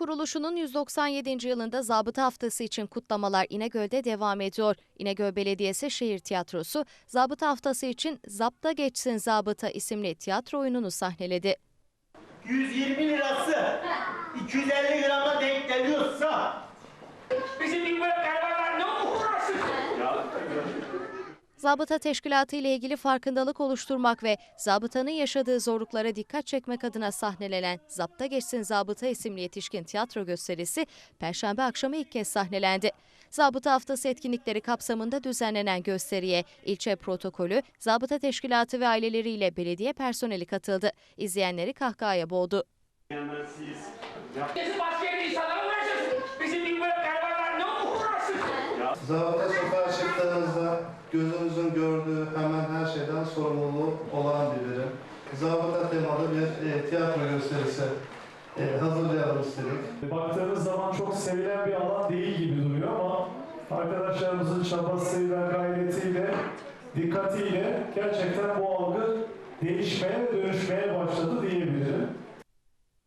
kuruluşunun 197. yılında Zabıta Haftası için kutlamalar İnegöl'de devam ediyor. İnegöl Belediyesi Şehir Tiyatrosu, Zabıta Haftası için Zapta Geçsin Zabıta isimli tiyatro oyununu sahneledi. 120 lirası 250 grama denk geliyorsa Bizim gibi böyle garibanlar ne uğraşsın? Zabıta teşkilatı ile ilgili farkındalık oluşturmak ve zabıtanın yaşadığı zorluklara dikkat çekmek adına sahnelenen Zapta Geçsin Zabıta isimli yetişkin tiyatro gösterisi Perşembe akşamı ilk kez sahnelendi. Zabıta Haftası etkinlikleri kapsamında düzenlenen gösteriye ilçe protokolü, zabıta teşkilatı ve aileleriyle belediye personeli katıldı. İzleyenleri kahkahaya boğdu. Başka Zabıta sokağa çıktığınızda gözünüzün gördüğü hemen her şeyden sorumluluğu olan bir birim. Zabıta temalı bir e, tiyatro gösterisi e, hazırlayalım istedik. Baktığınız zaman çok sevilen bir alan değil gibi duruyor ama arkadaşlarımızın çabasıyla, gayretiyle, dikkatiyle gerçekten bu algı değişmeye